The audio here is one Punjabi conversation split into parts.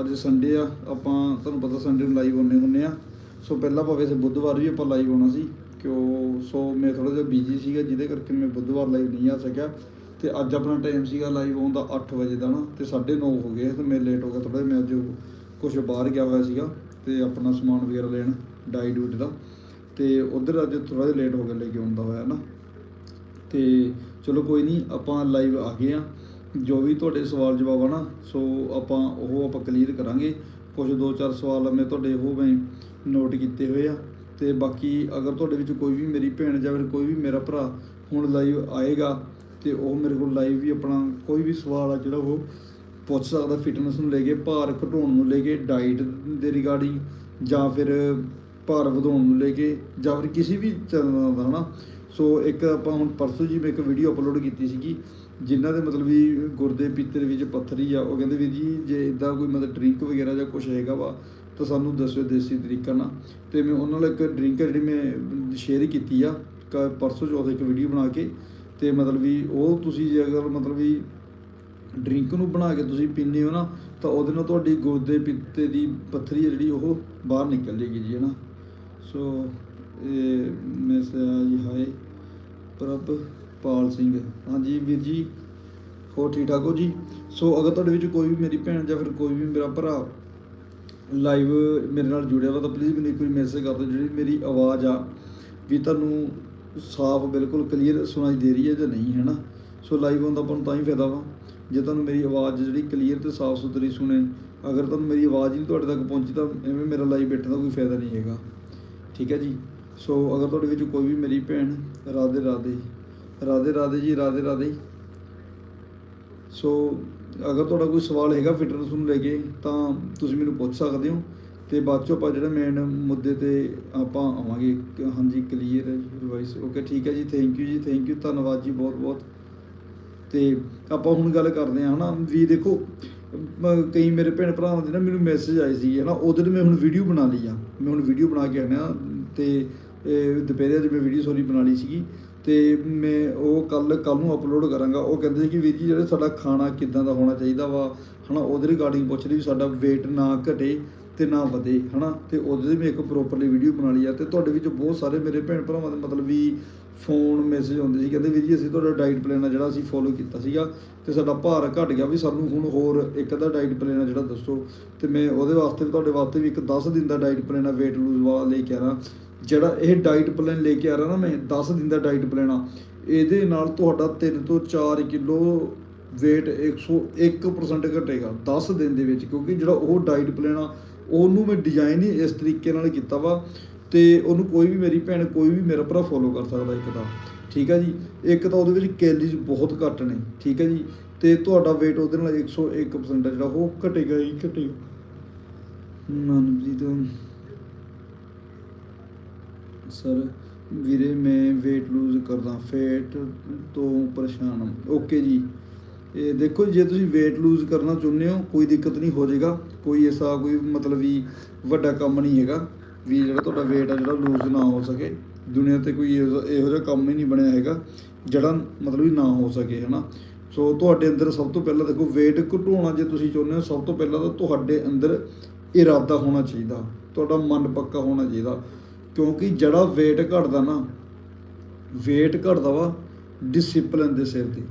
ਅੱਜ ਸੰਡੇ ਆ, ਆਪਾਂ ਤੁਹਾਨੂੰ ਪਤਾ ਸੰਡੇ ਨੂੰ ਲਾਈਵ ਆਉਂਦੇ ਹੁੰਨੇ ਆ। ਸੋ ਪਹਿਲਾਂ ਭਾਵੇਂ ਸੇ ਬੁੱਧਵਾਰ ਵੀ ਆਪਾਂ ਲਾਈਵ ਆਉਣਾ ਸੀ, ਕਿਉਂ ਸੋ ਮੈਂ ਥੋੜਾ ਜਿਹਾ ਬਿਜ਼ੀ ਸੀਗਾ, ਜਿਹਦੇ ਕਰਕੇ ਮੈਂ ਬੁੱਧਵਾਰ ਲਾਈਵ ਨਹੀਂ ਆ ਸਕਿਆ। ਤੇ ਅੱਜ ਆਪਣਾ ਟਾਈਮ ਸੀਗਾ ਲਾਈਵ ਆਉਣ ਦਾ 8 ਵਜੇ ਦਾ ਨਾ, ਤੇ 9:30 ਹੋ ਗਏ ਤੇ ਮੈਂ ਲੇਟ ਹੋ ਗਿਆ ਥੋੜਾ ਮੈਂ ਅੱਜ ਕੁਝ ਬਾਹਰ ਗਿਆ ਹੋਇਆ ਸੀਗਾ, ਤੇ ਆਪਣਾ ਸਮਾਨ ਵਗੈਰਾ ਲੈਣ ਡਾਈ ਡੂਟ ਦਾ। ਤੇ ਉਧਰ ਅੱਜ ਥੋੜਾ ਜਿਹਾ ਲੇਟ ਹੋ ਗਿਆ, ਲੈ ਕੇ ਆਉਂਦਾ ਹੋਇਆ ਨਾ। ਤੇ ਚਲੋ ਕੋਈ ਨਹੀਂ, ਆਪਾਂ ਲਾਈਵ ਆ ਗਏ ਆ। ਜੋ ਵੀ ਤੁਹਾਡੇ ਸਵਾਲ ਜਵਾਬ ਆ ਨਾ, ਸੋ ਆਪਾਂ ਉਹ ਆਪਾਂ ਕਲੀਅਰ ਕਰਾਂਗੇ। ਕੁਝ ਦੋ ਚਾਰ ਸਵਾਲ ਮੈਂ ਤੁਹਾਡੇ ਉਹ ਮੈਂ ਨੋਟ ਕੀਤੇ ਹੋਏ ਆ। ਤੇ ਬਾਕੀ ਅਗਰ ਤੁਹਾਡੇ ਵਿੱਚ ਕੋਈ ਵੀ ਮੇਰੀ ਭੈਣ ਜਾਂ ਫਿਰ ਕੋਈ ਵੀ ਮੇਰਾ ਭਰਾ ਹੁਣ ਲਾਈਵ ਆਏਗਾ, ਤੇ ਉਹ ਮੇਰੇ ਕੋਲ ਲਾਈਵ ਵੀ ਆਪਣਾ ਕੋਈ ਵੀ ਸਵਾਲ ਆ, ਜਿਹੜਾ ਉਹ ਪੁੱਛ ਸਕਦਾ ਫਿਟਨੈਸ ਨੂੰ ਲੈ ਕੇ, ਭਾਰ ਘਟਾਉਣ ਨੂੰ ਲੈ ਕੇ ਡਾਈਟ ਦੇ ਰਿਗਾਰਡਿੰਗ ਜਾਂ ਫਿਰ ਭਾਰ ਵਧਾਉਣ ਨੂੰ ਲੈ ਕੇ ਜਾਂ ਫਿਰ ਕਿਸੇ ਵੀ ਤਰ੍ਹਾਂ ਦਾ ਹਨਾ? ਸੋ ਇੱਕ ਆਪਾਂ ਹੁਣ ਪਰਸੋਂ ਜੀ ਮੈਂ ਇੱਕ ਵੀਡੀਓ ਅਪਲੋਡ ਕੀਤੀ ਸੀਗੀ, ਜਿਨ੍ਹਾਂ ਦੇ ਮਤਲਬ ਵੀ ਗੁਰਦੇ ਪੀਤੇ ਦੇ ਵਿੱਚ ਪੱਥਰੀ ਆ, ਉਹ ਕਹਿੰਦੇ ਵੀ ਜੀ, ਜੇ ਇਦਾਂ ਕੋਈ ਮਤਲਬ ਡਰਿੰਕ ਵਗੈਰਾ ਜਾਂ ਕੁਝ ਹੈਗਾ ਵਾ, ਤਾਂ ਸਾਨੂੰ ਦੱਸਿਓ ਦੇਸੀ ਤਰੀਕਾ ਨਾਲ। ਤੇ ਮੈਂ ਉਹਨਾਂ ਨਾਲ ਇੱਕ ਡਰਿੰਕ ਜਿਹੜੀ ਮੈਂ ਸ਼ੇਅਰ ਕੀਤੀ ਆ, ਕ- ਪਰਸੋਂ ਚੌਥ ਇੱਕ ਵੀਡੀਓ ਬਣਾ ਕੇ, ਤੇ ਮਤਲਬ ਵੀ ਉਹ ਤੁਸੀਂ ਜੇ ਅਗਰ ਮਤਲਬ ਵੀ ਡਰਿੰਕ ਨੂੰ ਬਣਾ ਕੇ ਤੁਸੀਂ ਪੀਂਦੇ ਹੋ ਨਾ, ਤਾਂ ਉਹਦੇ ਨਾਲ ਤੁਹਾਡੀ ਗੁਰਦੇ ਪਿੱਤੇ ਦੀ ਪੱਥਰੀ ਹੈ ਜਿਹੜੀ, ਉਹ ਬਾਹਰ ਨਿਕਲ ਜੇਗੀ ਜੀ ਹੈ ਨਾ ਸੋ, ਇਹ ਮੈਸੇਜ ਹਾਏ। ਪ੍ਰਭ ਪਾਲ ਸਿੰਘ। ਹਾਂਜੀ ਵੀਰ ਜੀ ਹੋ ਠੀਕ ਠਾਕ ਹੋ ਜੀ? ਸੋ ਅਗਰ ਤੁਹਾਡੇ ਵਿੱਚ ਕੋਈ ਵੀ ਮੇਰੀ ਭੈਣ ਜਾਂ ਫਿਰ ਕੋਈ ਵੀ ਮੇਰਾ ਭਰਾ ਲਾਈਵ ਮੇਰੇ ਨਾਲ ਜੁੜਿਆ ਵਾ ਤਾਂ ਪਲੀਜ਼ ਮੈਨੂੰ ਇੱਕ ਵਾਰੀ ਮੈਸੇਜ ਕਰ ਦਿਓ, ਜਿਹੜੀ ਮੇਰੀ ਆਵਾਜ਼ ਆ, ਵੀ ਤੁਹਾਨੂੰ ਸਾਫ਼ ਬਿਲਕੁਲ ਕਲੀਅਰ ਸੁਣਾਈ ਦੇ ਰਹੀ ਹੈ ਜਾਂ ਨਹੀਂ ਹੈ ਨਾ ਸੋ ਲਾਈਵ ਹੁੰਦਾ ਆਪਾਂ ਨੂੰ ਤਾਂ ਹੀ ਫਾਇਦਾ ਵਾ, ਜੇ ਤੁਹਾਨੂੰ ਮੇਰੀ ਆਵਾਜ਼ ਜਿਹੜੀ ਕਲੀਅਰ ਤੇ ਸਾਫ਼ ਸੁਥਰੀ ਸੁਣੇ। ਅਗਰ ਤੁਹਾਨੂੰ ਮੇਰੀ ਆਵਾਜ਼ ਹੀ ਨਹੀਂ ਤੁਹਾਡੇ ਤੱਕ ਪਹੁੰਚੀ ਤਾਂ ਐਵੇਂ ਮੇਰਾ ਲਾਈਵ ਬੈਠਣ ਦਾ ਕੋਈ ਫਾਇਦਾ ਨਹੀਂ ਹੈਗਾ। ਠੀਕ ਹੈ ਜੀ? ਸੋ ਅਗਰ ਤੁਹਾਡੇ ਵਿੱਚ ਕੋਈ ਵੀ ਮੇਰੀ ਭੈਣ ਰਾਧੇ ਰਾਧੇ ਰਾਧੇ ਰਾਧੇ ਜੀ, ਰਾਧੇ ਰਾਧੇ। ਸੋ ਅਗਰ ਤੁਹਾਡਾ ਕੋਈ ਸਵਾਲ ਹੈਗਾ ਫਿਟਨੈਸ ਨੂੰ ਲੈ ਕੇ, ਤਾਂ ਤੁਸੀਂ ਮੈਨੂੰ ਪੁੱਛ ਸਕਦੇ ਹੋ ਤੇ ਬਾਅਦ ਚੋਂ ਆਪਾਂ ਜਿਹੜਾ ਮੇਨ ਮੁੱਦੇ ਤੇ ਆਪਾਂ ਆਵਾਂਗੇ। ਹਾਂਜੀ ਕਲੀਅਰ ਹੈ ਰਿਵਾਈਸ ਓਕੇ ਠੀਕ ਹੈ ਜੀ ਥੈਂਕ ਯੂ ਜੀ ਥੈਂਕ ਯੂ ਧੰਨਵਾਦ ਜੀ ਬਹੁਤ ਬਹੁਤ। ਤੇ ਆਪਾਂ ਹੁਣ ਗੱਲ ਕਰਦੇ ਹਾਂ, ਹਨਾ? ਵੀ ਦੇਖੋ ਕਈ ਮੇਰੇ ਭੈਣ ਭਰਾਵਾਂ ਦੇ ਨਾ ਮੈਨੂੰ ਮੈਸੇਜ ਆਏ ਸੀ ਹਨਾ? ਉਹਦੇ ਤੇ ਮੈਂ ਹੁਣ ਵੀਡੀਓ ਬਣਾ ਲਈ ਆ। ਮੈਂ ਹੁਣ ਵੀਡੀਓ ਬਣਾ ਕੇ ਆਣਿਆ ਤੇ ਦੁਪਹਿਰੇ ਅੱਜ ਮੈਂ ਵੀਡੀਓ ਸੋਰੀ ਬਣਾ ਲਈ ਸੀਗੀ ਤੇ ਮੈਂ ਉਹ ਕੱਲ ਕੱਲ ਨੂੰ ਅਪਲੋਡ ਕਰਾਂਗਾ। ਉਹ ਕਹਿੰਦੇ ਸੀ ਕਿ ਵੀਰ ਜੀ, ਜਿਹੜਾ ਸਾਡਾ ਖਾਣਾ ਕਿੱਦਾਂ ਦਾ ਹੋਣਾ ਚਾਹੀਦਾ ਵਾ, ਹਨਾ, ਉਹਦੇ ਰਿਗਾਰਡਿੰਗ ਪੁੱਛਦੇ ਵੀ ਸਾਡਾ weight ਨਾ ਘਟੇ ਤੇ ਨਾ ਵਧੇ, ਹਨਾ। ਤੇ ਉਹਦੇ ਦੀ ਮੈਂ ਇੱਕ ਪ੍ਰੋਪਰਲੀ ਵੀਡੀਓ ਬਣਾ ਲਈ ਆ। ਤੇ ਤੁਹਾਡੇ ਵਿੱਚ ਬਹੁਤ ਸਾਰੇ ਮੇਰੇ ਭੈਣ ਭਰਾਵਾਂ ਦੇ ਮਤਲਬ ਵੀ ਫੋਨ ਮੈਸੇਜ ਆਉਂਦੇ ਸੀ। ਕਹਿੰਦੇ ਵੀਰ ਜੀ, ਅਸੀਂ ਤੁਹਾਡਾ ਡਾਈਟ ਪਲਾਨ ਆ ਜਿਹੜਾ ਅਸੀਂ ਫੋਲੋ ਕੀਤਾ ਸੀਗਾ ਤੇ ਸਾਡਾ ਭਾਰ ਘਟ ਗਿਆ ਵੀ ਸਾਨੂੰ ਹੁਣ ਹੋਰ ਇੱਕ ਦਾ ਡਾਈਟ ਪਲਾਨ ਆ ਜਿਹੜਾ ਦੱਸੋ। ਤੇ ਮੈਂ ਉਹਦੇ ਵਾਸਤੇ ਵੀ, ਤੁਹਾਡੇ ਵਾਸਤੇ ਵੀ ਇੱਕ 10 ਦਿਨ ਦਾ ਡਾਈਟ ਪਲਾਨ ਆ, weight lose ਵਾਲਾ ਲੈ ਕੇ ਆ ਜਿਹੜਾ ਇਹ ਡਾਈਟ ਪਲਾਨ ਲੈ ਕੇ ਆ ਰਿਹਾ ਨਾ ਮੈਂ 10 ਦਿਨ ਦਾ ਡਾਈਟ ਪਲਾਨ ਆ, ਇਹਦੇ ਨਾਲ ਤੁਹਾਡਾ 3 ਤੋਂ 4 ਕਿਲੋ weight 101% ਘਟੇਗਾ 10 ਦਿਨ ਦੇ ਵਿੱਚ, ਕਿਉਂਕਿ ਜਿਹੜਾ ਉਹ ਡਾਈਟ ਪਲਾਨ ਆ, ਉਹਨੂੰ ਮੈਂ ਡਿਜ਼ਾਈਨ ਹੀ ਇਸ ਤਰੀਕੇ ਨਾਲ ਕੀਤਾ ਵਾ, ਤੇ ਉਹਨੂੰ ਕੋਈ ਵੀ ਮੇਰੀ ਭੈਣ, ਕੋਈ ਵੀ ਮੇਰਾ ਭਰਾ ਫੋਲੋ ਕਰ ਸਕਦਾ ਇੱਕ ਤਾਂ। ਠੀਕ ਹੈ ਜੀ? ਇੱਕ ਤਾਂ ਉਹਦੇ ਵਿੱਚ ਕੈਲਰੀਜ਼ ਬਹੁਤ ਘੱਟ ਨੇ, ਠੀਕ ਹੈ ਜੀ? ਤੇ ਤੁਹਾਡਾ weight ਉਹਦੇ ਨਾਲ 101% ਆ ਜਿਹੜਾ ਉਹ ਘਟੇਗਾ ਹੀ ਘਟੇਗਾ। ਮਨਜੀਤ ਸਰ ਵੀਰੇ, ਮੈਂ weight lose ਕਰਦਾ ਫੈਟ ਤੋਂ ਪਰੇਸ਼ਾਨ ਹਾਂ। ਓਕੇ ਜੀ। ਇਹ ਦੇਖੋ ਜੇ ਤੁਸੀਂ weight lose ਕਰਨਾ ਚਾਹੁੰਦੇ ਹੋ, ਕੋਈ ਦਿੱਕਤ ਨਹੀਂ ਹੋ ਜਾਏਗਾ ਕੋਈ ਐਸਾ ਕੋਈ ਮਤਲਬ ਵੀ ਵੱਡਾ ਕੰਮ ਨਹੀਂ ਹੈਗਾ ਵੀ ਜਿਹੜਾ ਤੁਹਾਡਾ weight ਆ, ਜਿਹੜਾ lose ਨਾ ਹੋ ਸਕੇ। ਦੁਨੀਆ ਤੇ ਕੋਈ ਇਹੋ ਇਹੋ ਜਿਹਾ ਕੰਮ ਹੀ ਨਹੀਂ ਬਣਿਆ ਹੈਗਾ ਜਿਹੜਾ ਮਤਲਬ ਵੀ ਨਾ ਹੋ ਸਕੇ, ਹਨਾ? ਸੋ ਤੁਹਾਡੇ ਅੰਦਰ ਸਭ ਤੋਂ ਪਹਿਲਾਂ ਦੇਖੋ, weight ਘਟਾਉਣਾ ਜੇ ਤੁਸੀਂ ਚਾਹੁੰਦੇ ਹੋ, ਸਭ ਤੋਂ ਪਹਿਲਾਂ ਤਾਂ ਤੁਹਾਡੇ ਅੰਦਰ ਇਰਾਦਾ ਹੋਣਾ ਚਾਹੀਦਾ। ਤੁਹਾਡਾ ਮਨ ਪੱਕਾ ਹੋਣਾ ਚਾਹੀਦਾ। ਕਿਉਂਕਿ ਜਿਹੜਾ weight ਘਟਦਾ ਨਾ, weight ਘਟਦਾ ਵਾ ਡਿਸਪਲਿਨ ਦੇ ਸਿਰ ਤੇ।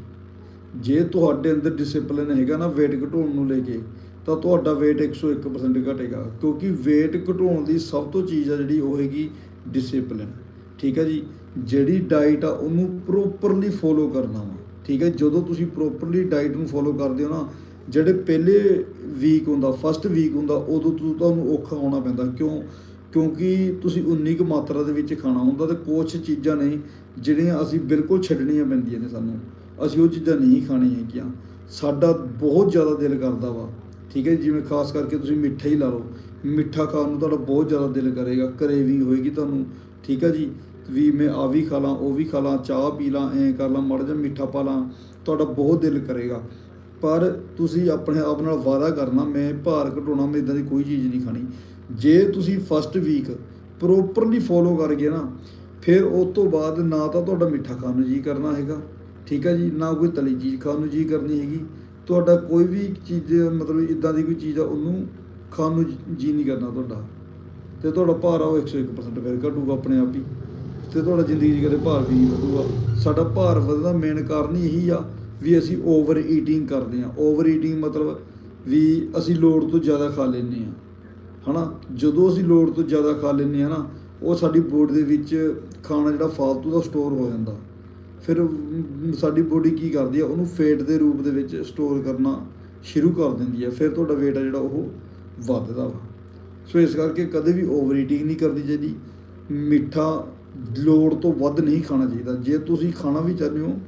ਜੇ ਤੁਹਾਡੇ ਅੰਦਰ ਡਿਸਪਲਿਨ ਹੈਗਾ ਨਾ weight ਘਟਾਉਣ ਨੂੰ ਲੈ ਕੇ, ਤਾਂ ਤੁਹਾਡਾ weight 101% ਘਟੇਗਾ। ਕਿਉਂਕਿ weight ਘਟਾਉਣ ਦੀ ਸਭ ਤੋਂ ਚੀਜ਼ ਆ ਜਿਹੜੀ ਉਹ ਹੈਗੀ ਡਿਸਪਲਿਨ ਠੀਕ ਹੈ ਜੀ? ਜਿਹੜੀ ਡਾਈਟ ਆ, ਉਹਨੂੰ ਪ੍ਰੋਪਰਲੀ ਫੋਲੋ ਕਰਨਾ ਵਾ। ਠੀਕ ਹੈ ਜਦੋਂ ਤੁਸੀਂ ਪ੍ਰੋਪਰਲੀ ਡਾਈਟ ਨੂੰ ਫੋਲੋ ਕਰਦੇ ਹੋ ਨਾ, ਜਿਹੜੇ ਪਹਿਲੇ ਵੀਕ ਹੁੰਦਾ ਫਸਟ ਵੀਕ ਹੁੰਦਾ, ਉਦੋਂ ਤੋਂ ਤੁਹਾਨੂੰ ਔਖਾ ਹੋਣਾ ਪੈਂਦਾ। ਕਿਉਂ? ਕਿਉਂਕਿ ਤੁਸੀਂ ਉਨੀ ਕੁ ਮਾਤਰਾ ਦੇ ਵਿੱਚ ਖਾਣਾ ਹੁੰਦਾ ਤੇ ਕੁਝ ਚੀਜ਼ਾਂ ਨੇ ਜਿਹੜੀਆਂ ਅਸੀਂ ਬਿਲਕੁਲ ਛੱਡਣੀਆਂ ਪੈਂਦੀਆਂ ਨੇ ਸਾਨੂੰ। ਅਸੀਂ ਉਹ ਚੀਜ਼ਾਂ ਨਹੀਂ ਖਾਣੀਆਂ ਹੈਗੀਆਂ। ਸਾਡਾ ਬਹੁਤ ਜ਼ਿਆਦਾ ਦਿਲ ਕਰਦਾ ਵਾ ਠੀਕ ਹੈ ਜੀ, ਜਿਵੇਂ ਖਾਸ ਕਰਕੇ ਤੁਸੀਂ ਮਿੱਠਾ ਹੀ ਲਾ ਲਓ। ਮਿੱਠਾ ਖਾਣ ਨੂੰ ਤੁਹਾਡਾ ਬਹੁਤ ਜ਼ਿਆਦਾ ਦਿਲ ਕਰੇਗਾ ਕਰੇਵਿੰਗ ਹੋਏਗੀ ਤੁਹਾਨੂੰ ਠੀਕ ਹੈ ਜੀ? ਵੀ ਮੈਂ ਆ ਵੀ ਖਾ ਲਾਂ ਉਹ ਵੀ ਖਾ ਲਾਂ ਚਾਹ ਪੀ ਲਾਂ ਐਂ ਕਰ ਲਾਂ ਮਾੜਾ ਜਿਹਾ ਮਿੱਠਾ ਪਾ ਲਾਂ ਤੁਹਾਡਾ ਬਹੁਤ ਦਿਲ ਕਰੇਗਾ। ਪਰ ਤੁਸੀਂ ਆਪਣੇ ਆਪ ਨਾਲ ਵਾਅਦਾ ਕਰਨਾ ਮੈਂ ਭਾਰ ਘਟਾਉਣਾ ਮੈਂ ਇਦਾਂ ਦੀ ਕੋਈ ਚੀਜ਼ ਨਹੀਂ ਖਾਣੀ। ਜੇ ਤੁਸੀਂ ਫਸਟ ਵੀਕ ਪ੍ਰੋਪਰਲੀ ਫੋਲੋ ਕਰ ਗਏ ਨਾ, ਫਿਰ ਉਸ ਤੋਂ ਬਾਅਦ ਨਾ ਤਾਂ ਤੁਹਾਡਾ ਮਿੱਠਾ ਖਾਣ ਨੂੰ ਜੀ ਕਰਨਾ ਹੈਗਾ, ਠੀਕ ਹੈ ਜੀ? ਨਾ ਕੋਈ ਤਲੀ ਚੀਜ਼ ਖਾਣ ਨੂੰ ਜੀ ਕਰਨੀ ਹੈਗੀ। ਤੁਹਾਡਾ ਕੋਈ ਵੀ ਚੀਜ਼, ਮਤਲਬ ਇਦਾਂ ਦੀ ਕੋਈ ਚੀਜ਼ ਆ, ਉਹਨੂੰ ਖਾਣ ਨੂੰ ਜੀ ਨਹੀਂ ਕਰਨਾ ਤੁਹਾਡਾ। ਤੇ ਤੁਹਾਡਾ ਭਾਰ ਆ ਉਹ 101% ਫਿਰ ਘਟੂਗਾ ਆਪਣੇ ਆਪ ਹੀ। ਤੇ ਤੁਹਾਡਾ ਜ਼ਿੰਦਗੀ 'ਚ ਕਦੇ ਭਾਰ ਵੀ ਨਹੀਂ ਵਧੂਗਾ। ਸਾਡਾ ਭਾਰ ਵਧਣ ਦਾ ਮੇਨ ਕਾਰਨ ਹੀ ਇਹੀ ਆ ਵੀ ਅਸੀਂ ਓਵਰ ਈਟਿੰਗ ਕਰਦੇ ਆ। ਓਵਰ ਈਟਿੰਗ ਮਤਲਬ ਵੀ ਅਸੀਂ ਲੋੜ ਤੋਂ ਜ਼ਿਆਦਾ ਖਾ ਲੈਂਦੇ ਆ। ਹਨਾ? ਜਦੋਂ ਅਸੀਂ ਲੋੜ ਤੋਂ ਜ਼ਿਆਦਾ ਖਾ ਲੈਂਦੇ ਹਾਂ ਨਾ, ਉਹ ਸਾਡੀ ਬੋਡੀ ਦੇ ਵਿੱਚ ਖਾਣਾ ਜਿਹੜਾ ਫਾਲਤੂ ਦਾ ਸਟੋਰ ਹੋ ਜਾਂਦਾ। ਫਿਰ ਸਾਡੀ ਬੋਡੀ ਕੀ ਕਰਦੀ ਆ? ਉਹਨੂੰ ਫੇਟ ਦੇ ਰੂਪ ਦੇ ਵਿੱਚ ਸਟੋਰ ਕਰਨਾ ਸ਼ੁਰੂ ਕਰ ਦਿੰਦੀ ਹੈ ਫਿਰ ਤੁਹਾਡਾ weight ਆ ਜਿਹੜਾ ਉਹ ਵੱਧਦਾ ਵਾ। ਸੋ ਇਸ ਕਰਕੇ ਕਦੇ ਵੀ ਓਵਰ ਈਟਿੰਗ ਨਹੀਂ ਕਰਨੀ ਚਾਹੀਦੀ। ਮਿੱਠਾ ਲੋੜ ਤੋਂ ਵੱਧ ਨਹੀਂ ਖਾਣਾ ਚਾਹੀਦਾ। ਜੇ ਤੁਸੀਂ ਖਾਣਾ ਵੀ ਚਾਹੁੰਦੇ ਹੋ,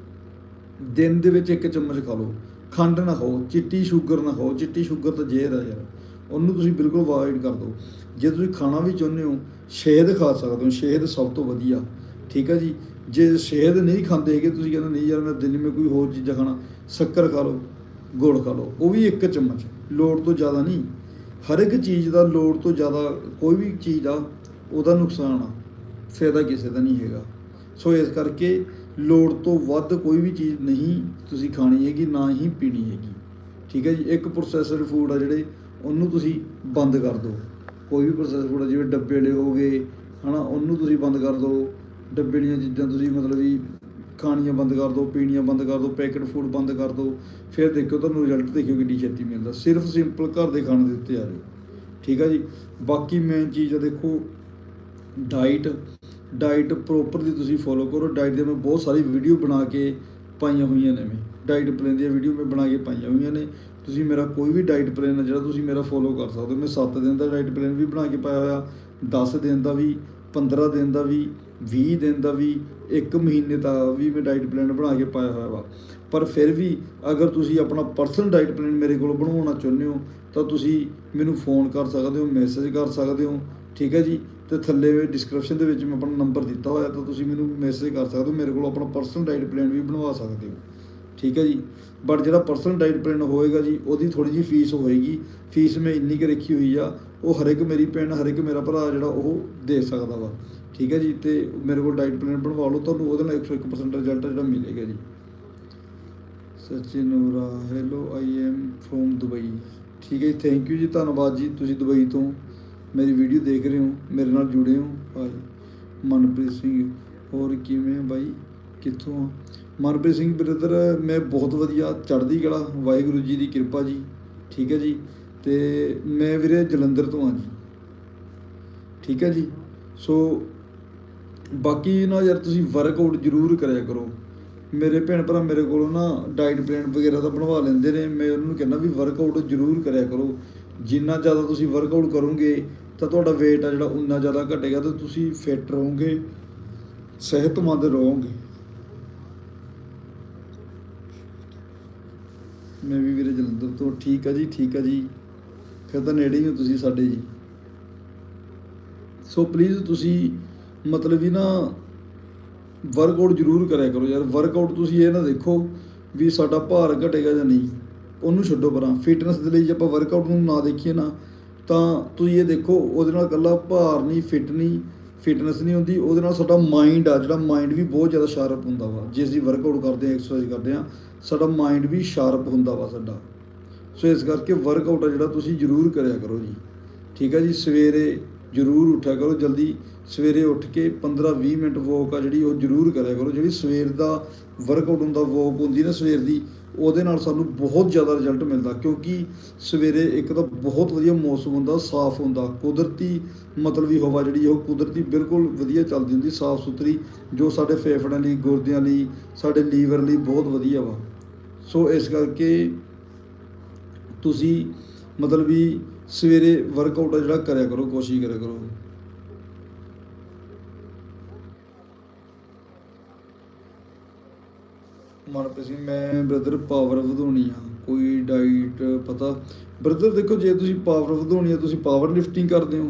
ਦਿਨ ਦੇ ਵਿੱਚ ਇੱਕ ਚਮਚ ਖਾ ਲਓ। ਖੰਡ ਨਾ ਖਾਓ, ਚਿੱਟੀ ਸ਼ੂਗਰ ਨਾ ਖਾਓ। ਚਿੱਟੀ ਸ਼ੂਗਰ ਤਾਂ ਜ਼ਹਿਰ ਆ ਯਾਰ। ਉਹਨੂੰ ਤੁਸੀਂ ਬਿਲਕੁਲ ਅਵੋਇਡ ਕਰ ਦਿਓ। ਜੇ ਤੁਸੀਂ ਖਾਣਾ ਵੀ ਚਾਹੁੰਦੇ ਹੋ, ਸ਼ਹਿਦ ਖਾ ਸਕਦੇ ਹੋ। ਸ਼ਹਿਦ ਸਭ ਤੋਂ ਵਧੀਆ। ਠੀਕ ਹੈ ਜੀ? ਜੇ ਸ਼ਹਿਦ ਨਹੀਂ ਖਾਂਦੇ ਹੈਗੇ, ਤੁਸੀਂ ਕਹਿੰਦੇ ਨਹੀਂ ਯਾਰ, ਮੈਂ ਦਿਨ ਮੈਂ ਕੋਈ ਹੋਰ ਚੀਜ਼ਾਂ ਖਾਣਾ, ਸ਼ੱਕਰ ਖਾ ਲਓ, ਗੁੜ ਖਾ ਲਓ। ਉਹ ਵੀ ਇੱਕ ਚਮਚ। ਲੋੜ ਤੋਂ ਜ਼ਿਆਦਾ ਨਹੀਂ। ਹਰ ਇੱਕ ਚੀਜ਼ ਦਾ ਲੋੜ ਤੋਂ ਜ਼ਿਆਦਾ ਕੋਈ ਵੀ ਚੀਜ਼ ਆ, ਉਹਦਾ ਨੁਕਸਾਨ ਆ। ਫਾਇਦਾ ਕਿਸੇ ਦਾ ਨਹੀਂ ਹੈਗਾ। ਸੋ ਇਸ ਕਰਕੇ ਲੋੜ ਤੋਂ ਵੱਧ ਕੋਈ ਵੀ ਚੀਜ਼ ਨਹੀਂ ਤੁਸੀਂ ਖਾਣੀ ਹੈਗੀ, ਨਾ ਹੀ ਪੀਣੀ ਹੈਗੀ। ਠੀਕ ਹੈ ਜੀ? ਇੱਕ ਪ੍ਰੋਸੈਸਰ ਫੂਡ ਆ ਜਿਹੜੇ ਉਹਨੂੰ ਤੁਸੀਂ ਬੰਦ ਕਰ ਦਿਓ। ਕੋਈ ਵੀ ਪ੍ਰੋਸੈਸ ਫੂਡ ਜਿਵੇਂ ਡੱਬੇ ਵਾਲੇ ਹੋ ਗਏ, ਹਨਾ, ਉਹਨੂੰ ਤੁਸੀਂ ਬੰਦ ਕਰ ਦਿਓ। ਡੱਬੇ ਦੀਆਂ ਚੀਜ਼ਾਂ ਤੁਸੀਂ ਮਤਲਬ ਵੀ ਖਾਣੀਆਂ ਬੰਦ ਕਰ ਦਿਓ, ਪੀਣੀਆਂ ਬੰਦ ਕਰ ਦਿਓ ਪੈਕਟ ਫੂਡ ਬੰਦ ਕਰ ਦਿਓ। ਫਿਰ ਦੇਖਿਓ ਤੁਹਾਨੂੰ ਰਿਜ਼ਲਟ ਦੇਖਿਓ ਕਿੰਨੀ ਛੇਤੀ ਮਿਲਦਾ। ਸਿਰਫ ਸਿੰਪਲ ਘਰ ਦੇ ਖਾਣੇ ਦੇ ਉੱਤੇ ਆ ਜਾਓ। ਠੀਕ ਆ ਜੀ? ਬਾਕੀ ਮੇਨ ਚੀਜ਼ ਆ ਦੇਖੋ ਡਾਈਟ ਡਾਈਟ ਪ੍ਰੋਪਰਲੀ ਤੁਸੀਂ ਫੋਲੋ ਕਰੋ। ਡਾਈਟ ਦੇ ਮੈਂ ਬਹੁਤ ਸਾਰੀ ਵੀਡੀਓ ਬਣਾ ਕੇ ਪਾਈਆਂ ਹੋਈਆਂ ਨੇ ਮੈਂ। ਡਾਈਟ ਪਲਾਨ ਦੀਆਂ ਵੀਡੀਓ ਮੈਂ ਬਣਾ ਕੇ ਪਾਈਆਂ ਹੋਈਆਂ ਨੇ। ਤੁਸੀਂ ਮੇਰਾ ਕੋਈ ਵੀ ਡਾਈਟ ਪਲਾਨ ਹੈ, ਜਿਹੜਾ ਤੁਸੀਂ ਮੇਰਾ ਫੋਲੋ ਕਰ ਸਕਦੇ ਹੋ। ਮੈਂ 7 ਦਿਨ ਦਾ ਡਾਈਟ ਪਲਾਨ ਵੀ ਬਣਾ ਕੇ ਪਾਇਆ ਹੋਇਆ 10 ਦਿਨ ਦਾ ਵੀ 15 ਦਿਨ ਦਾ ਵੀ 20 ਦਿਨ ਦਾ ਵੀ 1 ਮਹੀਨੇ ਦਾ ਵੀ ਮੈਂ ਡਾਈਟ ਪਲਾਨ ਬਣਾ ਕੇ ਪਾਇਆ ਹੋਇਆ ਵਾ। ਪਰ ਫਿਰ ਵੀ ਅਗਰ ਤੁਸੀਂ ਆਪਣਾ ਪਰਸਨਲ ਡਾਈਟ ਪਲਾਨ ਮੇਰੇ ਕੋਲ ਬਣਵਾਉਣਾ ਚਾਹੁੰਦੇ ਹੋ, ਤਾਂ ਤੁਸੀਂ ਮੈਨੂੰ ਫੋਨ ਕਰ ਸਕਦੇ ਹੋ ਮੈਸੇਜ ਕਰ ਸਕਦੇ ਹੋ, ਠੀਕ ਹੈ ਜੀ? ਤੇ ਥੱਲੇ ਡਿਸਕ੍ਰਿਪਸ਼ਨ ਦੇ ਵਿੱਚ ਮੈਂ ਆਪਣਾ ਨੰਬਰ ਦਿੱਤਾ ਹੋਇਆ, ਤਾਂ ਤੁਸੀਂ ਮੈਨੂੰ ਮੈਸੇਜ ਕਰ ਸਕਦੇ ਹੋ, ਮੇਰੇ ਕੋਲ ਆਪਣਾ ਪਰਸਨਲ ਡਾਈਟ ਪਲਾਨ ਵੀ ਬਣਵਾ ਸਕਦੇ ਹੋ। ਠੀਕ ਹੈ ਜੀ। ਬਟ ਜਿਹੜਾ ਪਰਸਨਲ ਡਾਈਟ ਪਲਾਨ ਹੋਏਗਾ ਜੀ, ਉਹਦੀ ਥੋੜੀ ਜਿਹੀ ਫੀਸ ਹੋਏਗੀ। ਫੀਸ ਮੈਂ ਇੰਨੀ ਕੁ ਰੱਖੀ ਹੋਈ ਆ, ਉਹ ਹਰ ਇੱਕ ਮੇਰੀ ਭੈਣ, ਹਰ ਇੱਕ ਮੇਰਾ ਭਰਾ ਜਿਹੜਾ ਉਹ ਦੇ ਸਕਦਾ ਵਾ। ਠੀਕ ਹੈ ਜੀ, ਤੇ ਮੇਰੇ ਕੋਲ ਡਾਈਟ ਪਲਾਨ ਬਣਵਾ ਲਓ, ਤੁਹਾਨੂੰ ਉਹਦੇ ਨਾਲ 101% ਰਿਜ਼ਲਟ ਜਿਹੜਾ ਮਿਲੇਗਾ ਜੀ। Sachin Nora hello I am from Dubai. ਠੀਕ ਹੈ ਜੀ ਥੈਂਕ ਯੂ ਜੀ, ਧੰਨਵਾਦ ਜੀ, ਤੁਸੀਂ ਦੁਬਈ ਤੋਂ ਮੇਰੀ ਵੀਡੀਓ ਦੇਖ ਰਹੇ ਹੋ, ਮੇਰੇ ਨਾਲ ਜੁੜੇ ਹੋ। ਭਾਈ ਮਨਪ੍ਰੀਤ ਸਿੰਘ, ਹੋਰ ਕਿਵੇਂ ਬਾਈ? ਕਿੱਥੋਂ ਆ? ਮਨਪ੍ਰੀਤ ਸਿੰਘ ਬ੍ਰਦਰ, ਮੈਂ ਬਹੁਤ ਵਧੀਆ ਚੜ੍ਹਦੀ ਕਲਾ, ਵਾਹਿਗੁਰੂ ਜੀ ਦੀ ਕਿਰਪਾ ਜੀ, ਠੀਕ ਹੈ ਜੀ? ਤੇ ਮੈਂ ਵੀਰੇ ਜਲੰਧਰ ਤੋਂ ਆ ਜੀ। ਠੀਕ ਹੈ ਜੀ? ਸੋ ਬਾਕੀ ਨਾ ਯਾਰ ਤੁਸੀਂ ਵਰਕਆਊਟ ਜ਼ਰੂਰ ਕਰਿਆ ਕਰੋ। ਮੇਰੇ ਭੈਣ ਭਰਾ ਮੇਰੇ ਕੋਲੋਂ ਨਾ ਡਾਈਟ ਪਲਾਨ ਵਗੈਰਾ ਤਾਂ ਬਣਵਾ ਲੈਂਦੇ ਨੇ, ਮੈਂ ਉਹਨਾਂ ਨੂੰ ਕਹਿੰਦਾ ਵੀ ਵਰਕਆਊਟ ਜ਼ਰੂਰ ਕਰਿਆ ਕਰੋ। ਜਿੰਨਾ ਜ਼ਿਆਦਾ ਤੁਸੀਂ ਵਰਕਆਊਟ ਕਰੋਗੇ, ਤਾਂ ਤੁਹਾਡਾ weight ਆ ਜਿਹੜਾ, ਉਨਾ ਜ਼ਿਆਦਾ ਘਟੇਗਾ ਤੇ ਤੁਸੀਂ ਫਿੱਟ ਰਹੋਗੇ, ਸਿਹਤਮੰਦ ਰਹੋਗੇ। ਮੈਂ ਵੀ ਵੀਰੇ ਜਲੰਧਰ ਤੋਂ, ਠੀਕ ਆ ਜੀ, ਠੀਕ ਆ ਜੀ। ਫਿਰ ਤਾਂ ਨੇੜੇ ਹੀ ਹੋ ਤੁਸੀਂ ਸਾਡੇ ਜੀ। ਸੋ ਪਲੀਜ਼ ਤੁਸੀਂ ਮਤਲਬ ਵੀ ਨਾ ਵਰਕਆਊਟ ਜ਼ਰੂਰ ਕਰਿਆ ਕਰੋ ਯਾਰ। ਵਰਕਆਊਟ ਤੁਸੀਂ ਇਹ ਨਾ ਦੇਖੋ ਵੀ ਸਾਡਾ ਭਾਰ ਘਟੇਗਾ ਜਾਂ ਨਹੀਂ। ਉਹਨੂੰ ਛੱਡੋ ਪਰਾਂ। ਫਿਟਨੈਸ ਦੇ ਲਈ ਜੇ ਆਪਾਂ ਵਰਕਆਊਟ ਨੂੰ ਨਾ ਦੇਖੀਏ ਨਾ, ਤਾਂ ਤੁਸੀਂ ਇਹ ਦੇਖੋ, ਉਹਦੇ ਨਾਲ ਇਕੱਲਾ ਭਾਰ ਨਹੀਂ ਫਿਟ ਨਹੀਂ ਫਿਟਨੈਸ ਨਹੀਂ ਹੁੰਦੀ। ਉਹਦੇ ਨਾਲ ਸਾਡਾ ਮਾਈਂਡ ਆ, ਜਿਹੜਾ ਮਾਈਂਡ ਵੀ ਬਹੁਤ ਜ਼ਿਆਦਾ ਸ਼ਾਰਪ ਹੁੰਦਾ ਵਾ। ਜੇ ਅਸੀਂ ਵਰਕਆਊਟ ਕਰਦੇ ਹਾਂ ਐਕਸਰਸਾਈਜ਼ ਕਰਦੇ ਹਾਂ ਸਾਡਾ ਮਾਈਂਡ ਵੀ ਸ਼ਾਰਪ ਹੁੰਦਾ ਵਾ ਸਾਡਾ। ਸੋ ਇਸ ਕਰਕੇ ਵਰਕਆਊਟ ਆ ਜਿਹੜਾ ਤੁਸੀਂ ਜ਼ਰੂਰ ਕਰਿਆ ਕਰੋ ਜੀ। ਠੀਕ ਹੈ ਜੀ? ਸਵੇਰੇ ਜ਼ਰੂਰ ਉੱਠਿਆ ਕਰੋ। ਜਲਦੀ ਸਵੇਰੇ ਉੱਠ ਕੇ 15-20 ਮਿੰਟ ਵਾਕ ਆ ਜਿਹੜੀ ਉਹ ਜ਼ਰੂਰ ਕਰਿਆ ਕਰੋ। ਜਿਹੜੀ ਸਵੇਰ ਦਾ ਵਰਕਆਊਟ ਹੁੰਦਾ ਵਾਕ ਹੁੰਦੀ ਨਾ ਸਵੇਰ ਦੀ, ਉਹਦੇ ਨਾਲ ਸਾਨੂੰ ਬਹੁਤ ਜ਼ਿਆਦਾ ਰਿਜ਼ਲਟ ਮਿਲਦਾ। ਕਿਉਂਕਿ ਸਵੇਰੇ ਇੱਕ ਤਾਂ ਬਹੁਤ ਵਧੀਆ ਮੌਸਮ ਹੁੰਦਾ, ਸਾਫ਼ ਹੁੰਦਾ। ਕੁਦਰਤੀ ਮਤਲਬ ਵੀ ਹਵਾ ਜਿਹੜੀ ਉਹ ਕੁਦਰਤੀ ਬਿਲਕੁਲ ਵਧੀਆ ਚੱਲਦੀ ਹੁੰਦੀ ਸਾਫ਼ ਸੁਥਰੀ ਜੋ ਸਾਡੇ ਫੇਫੜਿਆਂ ਲਈ, ਗੁਰਦਿਆਂ ਲਈ, ਸਾਡੇ ਲੀਵਰ ਲਈ ਬਹੁਤ ਵਧੀਆ ਵਾ। ਸੋ ਇਸ ਕਰਕੇ ਤੁਸੀਂ ਮਤਲਬ ਵੀ ਸਵੇਰੇ ਵਰਕਆਊਟ ਜਿਹੜਾ ਕਰਿਆ ਕਰੋ, ਕੋਸ਼ਿਸ਼ ਕਰਿਆ ਕਰੋ। ਮਨਪ੍ਰੀਤ ਸਿੰਘ, ਮੈਂ ਬ੍ਰਦਰ ਪਾਵਰ ਵਧਾਉਣੀ ਆ, ਕੋਈ ਡਾਈਟ ਪਤਾ? ਬ੍ਰਦਰ ਦੇਖੋ, ਜੇ ਤੁਸੀਂ ਪਾਵਰ ਵਧਾਉਣੀ ਆ, ਤੁਸੀਂ ਪਾਵਰ ਲਿਫਟਿੰਗ ਕਰਦੇ ਹੋ,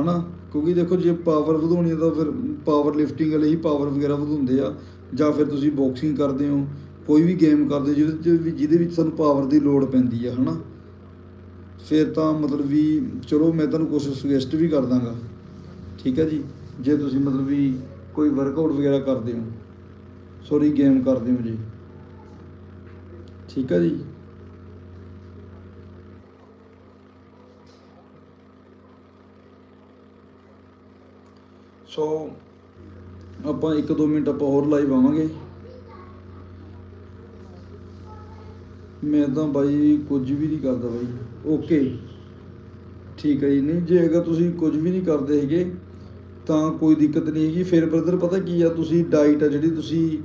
ਹਨਾ? ਕਿਉਂਕਿ ਦੇਖੋ, ਜੇ ਪਾਵਰ ਵਧਾਉਣੀ ਆ ਤਾਂ ਫਿਰ ਪਾਵਰ ਲਿਫਟਿੰਗ ਵਾਲੇ ਹੀ ਪਾਵਰ ਵਗੈਰਾ ਵਧਾਉਂਦੇ ਆ, ਜਾਂ ਫਿਰ ਤੁਸੀਂ ਬਾਕਸਿੰਗ ਕਰਦੇ ਹੋ ਕੋਈ ਵੀ ਗੇਮ ਕਰਦੇ, ਜਿਹਦੇ ਚ ਵੀ, ਜਿਹਦੇ ਵਿੱਚ ਸਾਨੂੰ ਪਾਵਰ ਦੀ ਲੋੜ ਪੈਂਦੀ ਆ, ਹਨਾ? ਫਿਰ ਤਾਂ ਮਤਲਬ ਵੀ, ਚਲੋ ਮੈਂ ਤੁਹਾਨੂੰ ਕੁਝ ਸੁਜੈਸਟ ਵੀ ਕਰ ਦਾਂਗਾ। ਠੀਕ ਹੈ ਜੀ? ਜੇ ਤੁਸੀਂ ਮਤਲਬ ਵੀ ਕੋਈ ਵਰਕਆਊਟ ਵਗੈਰਾ ਕਰਦੇ ਹੋ। ਸੋਰੀ ਗੇਮ ਕਰਦੇ ਹੋ ਜੀ। ਠੀਕ ਹੈ ਜੀ? ਸੋ ਆਪਾਂ 1-2 ਮਿੰਟ ਆਪਾਂ ਹੋਰ ਲਾਈਵ ਆਵਾਂਗੇ। ਮੈਂ ਤਾਂ ਬਾਈ ਕੁਝ ਵੀ ਨਹੀਂ ਕਰਦਾ ਬਾਈ। ਓਕੇ ਠੀਕ ਹੈ ਜੀ। ਨਹੀਂ, ਜੇ ਅਗਰ ਤੁਸੀਂ ਕੁਝ ਵੀ ਨਹੀਂ ਕਰਦੇ ਹੈਗੇ, ਤਾਂ ਕੋਈ ਦਿੱਕਤ ਨਹੀਂ ਹੈਗੀ। ਫਿਰ ਬ੍ਰਦਰ ਪਤਾ ਕੀ ਆ? ਤੁਸੀਂ ਡਾਈਟ ਆ ਜਿਹੜੀ ਤੁਸੀਂ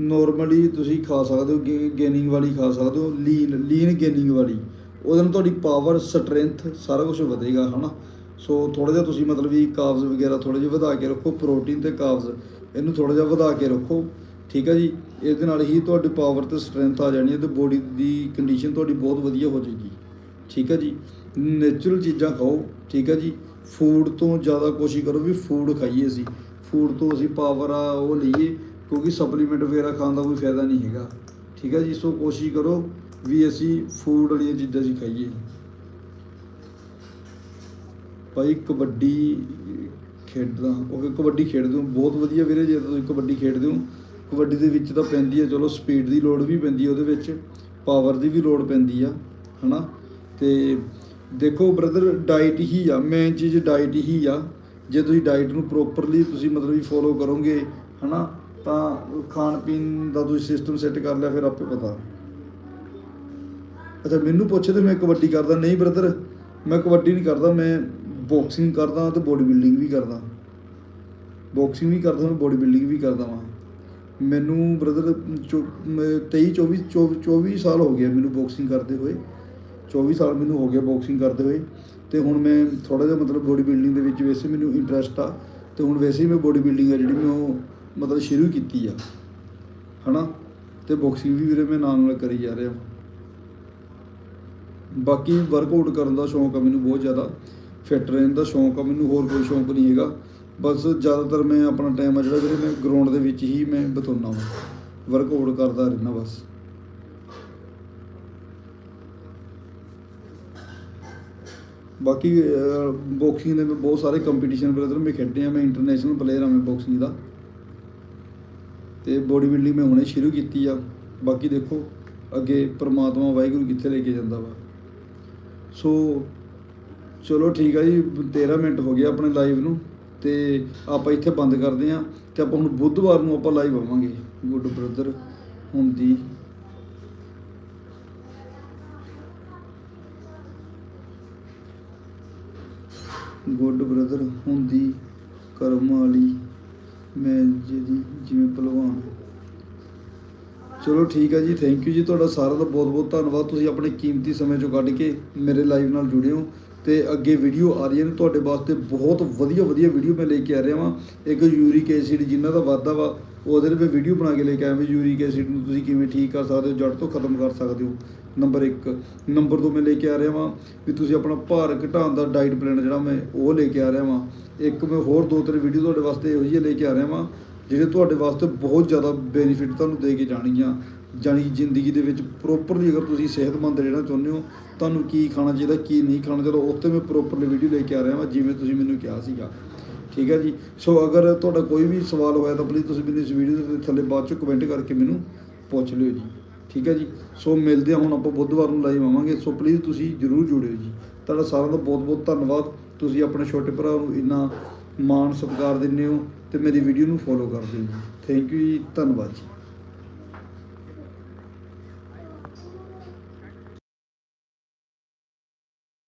ਨੋਰਮਲੀ ਤੁਸੀਂ ਖਾ ਸਕਦੇ ਹੋ ਗੇਨਿੰਗ ਵਾਲੀ ਖਾ ਸਕਦੇ ਹੋ ਲੀਨ ਲੀਨ ਗੇਨਿੰਗ ਵਾਲੀ। ਉਹਦੇ ਨਾਲ ਤੁਹਾਡੀ ਪਾਵਰ ਸਟਰੈਂਥ ਸਾਰਾ ਕੁਝ ਵਧੇਗਾ, ਹਨਾ? ਸੋ ਥੋੜਾ ਜਿਹਾ ਤੁਸੀਂ ਮਤਲਬ ਵੀ ਕਾਬਜ਼ ਵਗੈਰਾ ਥੋੜਾ ਜਿਹਾ ਵਧਾ ਕੇ ਰੱਖੋ ਪ੍ਰੋਟੀਨ ਤੇ ਕਾਬਜ਼ ਇਹਨੂੰ ਥੋੜਾ ਜਿਹਾ ਵਧਾ ਕੇ ਰੱਖੋ। ਠੀਕ ਹੈ ਜੀ? ਇਹਦੇ ਨਾਲ ਹੀ ਤੁਹਾਡੀ ਪਾਵਰ ਤੇ ਸਟਰੈਂਥ ਆ ਜਾਣੀ ਹੈ ਤੇ ਬੋਡੀ ਦੀ ਕੰਡੀਸ਼ਨ ਤੁਹਾਡੀ ਬਹੁਤ ਵਧੀਆ ਹੋ ਜਾਏਗੀ। ਠੀਕ ਹੈ ਜੀ? ਨੇਚਰਲ ਚੀਜ਼ਾਂ ਖਾਓ, ਠੀਕ ਹੈ ਜੀ? ਫੂਡ ਤੋਂ ਜ਼ਿਆਦਾ ਕੋਸ਼ਿਸ਼ ਕਰੋ ਵੀ ਫੂਡ ਖਾਈਏ ਅਸੀਂ। ਫੂਡ ਤੋਂ ਅਸੀਂ ਪਾਵਰ ਆ, ਉਹ ਲਈਏ, ਕਿਉਂਕਿ ਸਪਲੀਮੈਂਟ ਵਗੈਰਾ ਖਾਣ ਦਾ ਕੋਈ ਫਾਇਦਾ ਨਹੀਂ ਹੈਗਾ। ਠੀਕ ਹੈ ਜੀ? ਸੋ ਕੋਸ਼ਿਸ਼ ਕਰੋ ਵੀ ਅਸੀਂ ਫੂਡ ਵਾਲੀਆਂ ਚੀਜ਼ਾਂ ਅਸੀਂ ਖਾਈਏ। ਭਾਈ ਕਬੱਡੀ ਖੇਡਦਾ, ਉਹ ਕਬੱਡੀ ਖੇਡਦੇ ਹੋ, ਬਹੁਤ ਵਧੀਆ ਵੀਰੇ, ਜੇ ਤੁਸੀਂ ਕਬੱਡੀ ਖੇਡਦੇ ਹੋ ਕਬੱਡੀ ਦੇ ਵਿੱਚ ਤਾਂ ਪੈਂਦੀ ਹੈ ਚਲੋ ਸਪੀਡ ਦੀ ਲੋੜ ਵੀ ਪੈਂਦੀ ਹੈ ਉਹਦੇ ਵਿੱਚ ਪਾਵਰ ਦੀ ਵੀ ਲੋੜ ਪੈਂਦੀ ਆ, ਹਨਾ? ਤੇ ਦੇਖੋ ਬ੍ਰਦਰ ਡਾਈਟ ਹੀ ਆ ਮੇਨ ਚੀਜ਼ ਡਾਈਟ ਹੀ ਆ। ਜੇ ਤੁਸੀਂ ਡਾਈਟ ਨੂੰ ਪ੍ਰੋਪਰਲੀ ਤੁਸੀਂ ਮਤਲਬ ਵੀ ਫੋਲੋ ਕਰੋਗੇ, ਹਨਾ? ਤਾਂ ਖਾਣ ਪੀਣ ਦਾ ਤੁਸੀਂ ਸਿਸਟਮ ਸੈੱਟ ਕਰ ਲਿਆ, ਫਿਰ ਆਪੇ ਪਤਾ। ਅੱਛਾ, ਮੈਨੂੰ ਪੁੱਛਦੇ ਮੈਂ ਕਬੱਡੀ ਕਰਦਾ, ਨਹੀਂ ਬ੍ਰਦਰ ਮੈਂ ਕਬੱਡੀ ਨਹੀਂ ਕਰਦਾ, ਮੈਂ ਬਾਕਸਿੰਗ ਕਰਦਾ ਤੇ ਬੋਡੀ ਬਿਲਡਿੰਗ ਵੀ ਕਰਦਾ। ਬਾਕਸਿੰਗ ਵੀ ਕਰਦਾ, ਮੈਂ ਬੋਡੀ ਬਿਲਡਿੰਗ ਵੀ ਕਰਦਾ ਵਾਂ। ਮੈਨੂੰ ਬ੍ਰਦਰ 23 24 24 ਸਾਲ ਹੋ ਗਿਆ ਮੈਨੂੰ ਬਾਕਸਿੰਗ ਕਰਦੇ ਹੋਏ। 24 ਸਾਲ ਮੈਨੂੰ ਹੋ ਗਿਆ ਬਾਕਸਿੰਗ ਕਰਦੇ ਹੋਏ। ਤੇ ਹੁਣ ਮੈਂ ਥੋੜਾ ਜਿਹਾ ਮਤਲਬ ਬੋਡੀ ਬਿਲਡਿੰਗ ਦੇ ਵਿੱਚ ਵੈਸੇ ਮੈਨੂੰ ਇੰਟਰਸਟ ਆ। ਤੇ ਹੁਣ ਵੈਸੇ ਹੀ ਮੈਂ ਬੋਡੀ ਬਿਲਡਿੰਗ ਆ ਜਿਹੜੀ ਮੈਂ ਉਹ ਮਤਲਬ ਸ਼ੁਰੂ ਕੀਤੀ ਆ। ਹਨਾ? ਤੇ ਬਾਕਸਿੰਗ ਵੀ ਵੀਰੇ ਮੈਂ ਨਾਲ ਨਾਲ ਕਰੀ ਜਾ ਰਿਹਾ। ਬਾਕੀ ਵਰਕਆਊਟ ਕਰਨ ਦਾ ਸ਼ੌਂਕ ਆ ਮੈਨੂੰ ਬਹੁਤ ਜ਼ਿਆਦਾ। ਫਿੱਟ ਰਹਿਣ ਦਾ ਸ਼ੌਂਕ ਆ, ਮੈਨੂੰ ਹੋਰ ਕੋਈ ਸ਼ੌਂਕ ਨਹੀਂ ਹੈਗਾ। ਬਸ ਜ਼ਿਆਦਾਤਰ ਮੈਂ ਆਪਣਾ ਟਾਈਮ ਆ ਜਿਹੜਾ ਵੀਰੇ, ਮੈਂ ਗਰਾਊਂਡ ਦੇ ਵਿੱਚ ਹੀ ਮੈਂ ਬਤਾਉਣਾ ਵਾਂ। ਵਰਕਆਊਟ ਕਰਦਾ ਰਹਿਣਾ ਬਸ। ਬਾਕੀ ਬਾਕਸਿੰਗ ਦੇ ਮੈਂ ਬਹੁਤ ਸਾਰੇ ਕੰਪੀਟੀਸ਼ਨ ਬ੍ਰਦਰ ਮੈਂ ਖੇਡੇ ਆ ਮੈਂ ਇੰਟਰਨੈਸ਼ਨਲ ਪਲੇਅਰ ਆ ਮੈਂ ਬਾਕਸਿੰਗ ਦਾ। ਤੇ ਬੋਡੀ ਬਿਲਡਿੰਗ ਮੈਂ ਹੁਣੇ ਸ਼ੁਰੂ ਕੀਤੀ ਆ। ਬਾਕੀ ਦੇਖੋ, ਅੱਗੇ ਪ੍ਰਮਾਤਮਾ ਵਾਹਿਗੁਰੂ ਕਿੱਥੇ ਲੈ ਕੇ ਜਾਂਦਾ ਵਾ। ਸੋ ਚਲੋ ਠੀਕ ਆ ਜੀ 13 ਮਿੰਟ ਹੋ ਗਿਆ ਆਪਣੇ ਲਾਈਵ ਨੂੰ। ਤੇ ਆਪਾਂ ਇੱਥੇ ਬੰਦ ਕਰਦੇ ਆ ਤੇ ਆਪਾਂ ਹੁਣ ਬੁੱਧਵਾਰ ਨੂੰ ਆਪਾਂ ਲਾਈਵ ਆਵਾਂਗੇ ਗੁੱਡ ਬ੍ਰਦਰ ਹੁੰਦੀ ਗੁੱਡ ਬ੍ਰਦਰ ਹੁੰਦੀ ਕਰਮ ਵਾਲੀ ਮੈਂ ਜਿਹਦੀ ਜਿਵੇਂ ਪਹਿਲਵਾਨ ਚਲੋ ਠੀਕ ਹੈ ਜੀ ਥੈਂਕ ਯੂ ਜੀ, ਤੁਹਾਡਾ ਸਾਰਿਆਂ ਦਾ ਬਹੁਤ ਬਹੁਤ ਧੰਨਵਾਦ। ਤੁਸੀਂ ਆਪਣੇ ਕੀਮਤੀ ਸਮੇਂ ਚੋਂ ਕੱਢ ਕੇ ਮੇਰੇ ਲਾਈਵ ਨਾਲ ਜੁੜੇ ਹੋ ਤੇ ਅੱਗੇ ਵੀਡੀਓ ਆ ਰਹੀਆਂ ਨੇ ਤੁਹਾਡੇ ਵਾਸਤੇ ਬਹੁਤ ਵਧੀਆ ਵਧੀਆ ਵੀਡੀਓ ਮੈਂ ਲੈ ਕੇ ਆ ਰਿਹਾ ਵਾਂ। ਇੱਕ ਯੂਰਿਕ ਐਸਿਡ ਜਿਨ੍ਹਾਂ ਦਾ ਵਾਧਾ ਵਾ, ਉਹਦੇ ਤੇ ਵੀਡੀਓ ਬਣਾ ਕੇ ਲੈ ਕੇ ਆਇਆ ਵੀ ਯੂਰਿਕ ਐਸਿਡ ਨੂੰ ਤੁਸੀਂ ਕਿਵੇਂ ਠੀਕ ਕਰ ਸਕਦੇ ਹੋ ਜੜ ਤੋਂ ਖਤਮ ਕਰ ਸਕਦੇ ਹੋ। ਨੰਬਰ 1 ਨੰਬਰ 2 ਮੈਂ ਲੈ ਕੇ ਆ ਰਿਹਾ ਵਾਂ ਵੀ ਤੁਸੀਂ ਆਪਣਾ ਭਾਰ ਘਟਾਉਣ ਦਾ ਡਾਈਟ ਪਲਾਨ ਜਿਹੜਾ ਮੈਂ ਉਹ ਲੈ ਕੇ ਆ ਰਿਹਾ ਵਾਂ। ਇੱਕ ਮੈਂ ਹੋਰ ਦੋ ਤਿੰਨ ਵੀਡੀਓ ਤੁਹਾਡੇ ਵਾਸਤੇ ਇਹੋ ਜਿਹੇ ਲੈ ਕੇ ਆ ਰਿਹਾ ਵਾਂ, ਜਿਹੜੇ ਤੁਹਾਡੇ ਵਾਸਤੇ ਬਹੁਤ ਜ਼ਿਆਦਾ ਬੈਨੀਫਿਟ ਤੁਹਾਨੂੰ ਦੇ ਕੇ ਜਾਣਗੀਆਂ। ਜਾਣੀ ਜ਼ਿੰਦਗੀ ਦੇ ਵਿੱਚ ਪ੍ਰੋਪਰਲੀ ਅਗਰ ਤੁਸੀਂ ਸਿਹਤਮੰਦ ਰਹਿਣਾ ਚਾਹੁੰਦੇ ਹੋ, ਤੁਹਾਨੂੰ ਕੀ ਖਾਣਾ ਚਾਹੀਦਾ, ਕੀ ਨਹੀਂ ਖਾਣਾ ਚਾਹੀਦਾ ਉੱਤੇ ਮੈਂ ਪ੍ਰੋਪਰਲੀ ਵੀਡੀਓ ਲੈ ਕੇ ਆ ਰਿਹਾ ਹਾਂ ਜਿਵੇਂ ਤੁਸੀਂ ਮੈਨੂੰ ਕਿਹਾ ਸੀਗਾ। ਠੀਕ ਹੈ ਜੀ? ਸੋ ਅਗਰ ਤੁਹਾਡਾ ਕੋਈ ਵੀ ਸਵਾਲ ਹੋਇਆ ਤਾਂ ਪਲੀਜ਼ ਤੁਸੀਂ ਮੈਨੂੰ ਇਸ ਵੀਡੀਓ ਦੇ ਥੱਲੇ ਬਾਅਦ ਚ ਕਮੈਂਟ ਕਰਕੇ ਮੈਨੂੰ ਪੁੱਛ ਲਿਓ ਜੀ। ਠੀਕ ਹੈ ਜੀ? ਸੋ ਮਿਲਦੇ ਹਾਂ ਹੁਣ ਆਪਾਂ ਬੁੱਧਵਾਰ ਨੂੰ ਲਾਈਵ ਆਵਾਂਗੇ। ਸੋ ਪਲੀਜ਼ ਤੁਸੀਂ ਜਰੂਰ ਜੁੜਿਓ ਜੀ। ਤੁਹਾਡਾ ਸਾਰਿਆਂ ਦਾ ਬਹੁਤ ਬਹੁਤ ਧੰਨਵਾਦ। ਤੁਸੀਂ ਆਪਣੇ ਛੋਟੇ ਭਰਾ ਨੂੰ ਇੰਨਾ ਮਾਣ ਸਤਿਕਾਰ ਦਿੰਦੇ ਹੋ ਤੇ ਮੇਰੀ ਵੀਡੀਓ ਨੂੰ ਫੋਲੋ ਕਰਦੇ ਹੋ ਜੀ। ਥੈਂਕ ਯੂ ਜੀ। ਧੰਨਵਾਦ ਜੀ।